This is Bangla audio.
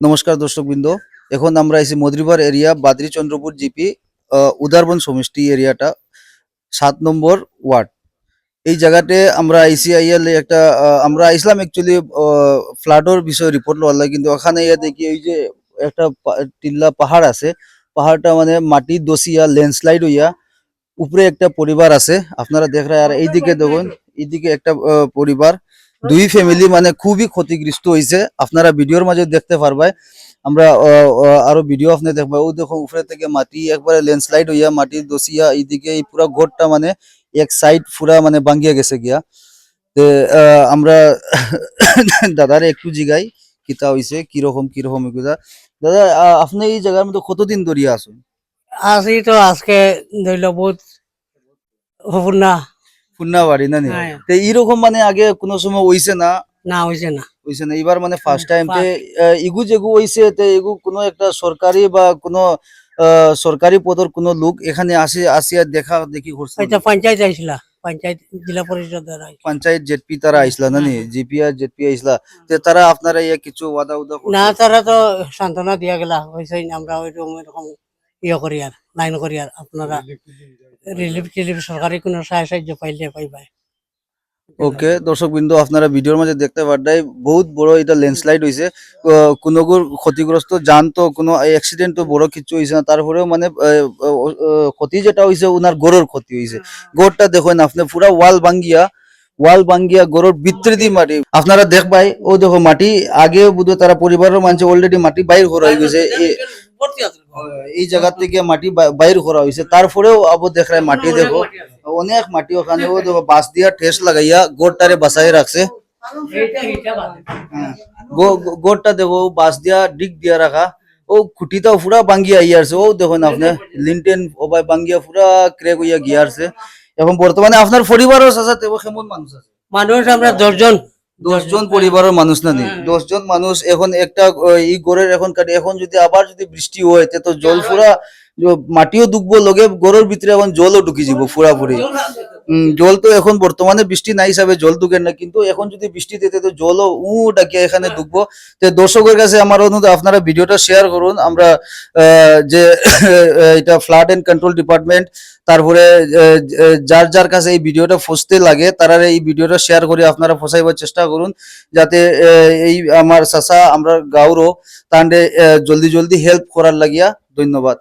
নমস্কার দর্শকবৃন্দ। এখন আমরা এসে মদ্রিবার এরিয়া বাদরি চন্দ্রপুর জিপি উদারবন সমষ্টি এরিয়াটা, সাত নম্বর ওয়ার্ড। এই জায়গাতে আমরা আইসিআইএল একটা আমরা আইসলাম অ্যাকচুয়ালি ফ্লাডর বিষয়ে রিপোর্ট লওয়ার লাগে, কিন্তু ওখানে ইয়া দেখি এই যে একটা টিল্লা পাহাড় আছে। পাহাড়টা মানে মাটি, দসিয়া ল্যান্ডস্লাইড হইয়া উপরে একটা পরিবার আছে। আপনারা দেখ আর এইদিকে দেখুন, এইদিকে একটা পরিবার। দুই ফ্যামিলি মানে খুবই ক্ষতিগ্রস্ত হয়েছে আপনারা ভিডিওর মাঝে দেখতে পারবাই। আমরা আরও ভিডিও আপনি দেখবা ও দেখো উপরে থেকে মাটি, একবারে ল্যান্ডস্লাইড হইয়া মাটি দসিয়া, এইদিকে এই পুরা ঘরটা মানে এক সাইড পুরা মানে ভাঙ্গিয়া গেছে গিয়া। আমরা দাদারে একটু জিগাই, কিতা হইছে, কীরকম কীরকম এগুলা। দাদা আপনি এই জায়গার মধ্যে কতদিন ধরিয়া আছেন? আসি তো আজকে ধরিল বহুত না। বাড়ি না? হ্যাঁ। তে এইরকম মানে আগে কোনো সময় হইছে না? না হয়েছে না। হইছে না। এবার মানে ফার্স্ট টাইম তে ইগু যেগু হইছে তে ইগু কোনো একটা সরকারি বা কোনো সরকারি পদর কোনো লোক এখানে আসে আসিয়া দেখা দেখি করছে। এটা পঞ্চায়েত আইছিল। পঞ্চায়েত জেলা পরিষদ দ্বারা পঞ্চায়েত জেডপি তারা আইসলা না নি জিপি আর জেডপি আইসলা তে তারা আপনারা ইয়া কিছু ওয়াদা উদা না তারা তো সান্ত্বনা দিয়া গেলা। হয়েছে আমরা ওইরকম এরকম ইয়ে করি আর লাইন করি আর আপনারা রিলিফ টিলিফ সরকারি কোনো সাহায্য সাহায্য পাইলে পাইবাই ওকে দর্শক বিন্দু আপনারা ভিডিওর মাঝে দেখতে পারদাই বহুত বড় এটা ল্যান্ডস্লাইড হয়েছে কোনো ক্ষতিগ্রস্ত যান তো কোনো অ্যাক্সিডেন্ট তো বড় কিছু হয়েছে না তারপরেও মানে ক্ষতি যেটা হয়েছে ওনার গরুর ক্ষতি হয়েছে গড়টা দেখুন আপনি পুরা ওয়াল ভাঙ্গিয়া ওয়াল ভাঙ্গিয়া গরুর ভিতরে দিয়ে মাটি। আপনারা দেখবাই ও দেখো মাটি আগে বুধ তারা পরিবারের মানুষ অলরেডি মাটি বাইর করা হয়ে গেছে। এ- এই জায়গা থেকে মাটি বা- বাইর করা হয়েছে। তারপরেও আবু দেখায় মাটি দেখো। অনেক মাটি ওখানে। ও দেখো বাঁশ দিয়া ঠেস লাগাইয়া গোড়টারে বাসাই রাখছে। হ্যাঁ। গো- গো- গোড়টা দেখো বাঁশ দিয়া ডিগ দিয়া রাখা। ও খুঁটিটাও পুরা ভাঙ্গিয়া ইয়ে আসছে। ও দেখুন আপনি লিনটেন ওবাই ভাঙ্গিয়া পুরা ক্রেক হইয়া গিয়া আসছে। এখন বর্তমানে আপনার পরিবারও আছে তেমন কেমন মানুষ আছে? মানুষ আমরা দশজন। দশজন পরিবারের মানুষ না নেই দশজন মানুষ এখন একটা ই গড়ের এখন কাটি এখন যদি আবার যদি বৃষ্টি হয় তে জল পুরা মাটিও ডুববো লগে গড়ের ভিতরে এখন জলও ঢুকি যাব পুরাপুরি উম, জল তো এখন বর্তমানে বৃষ্টি নাই হিসাবে জল ঢুকে না, কিন্তু এখন যদি বৃষ্টি দিতে তো জলও উ ডাকিয়া এখানে ঢুকবো তো দর্শকের কাছে আমার অনুরোধ, আপনারা ভিডিওটা শেয়ার করুন। আমরা যে এটা ফ্লাড এন্ড কন্ট্রোল ডিপার্টমেন্ট তারপরে যার যার কাছে এই ভিডিওটা ফসতে লাগে, তারা এই ভিডিওটা শেয়ার করে আপনারা ফসাইবার চেষ্টা করুন, যাতে এই আমার চাচা, আমরা গাঁওরও তাহলে জলদি জলদি হেল্প করার লাগিয়া ধন্যবাদ।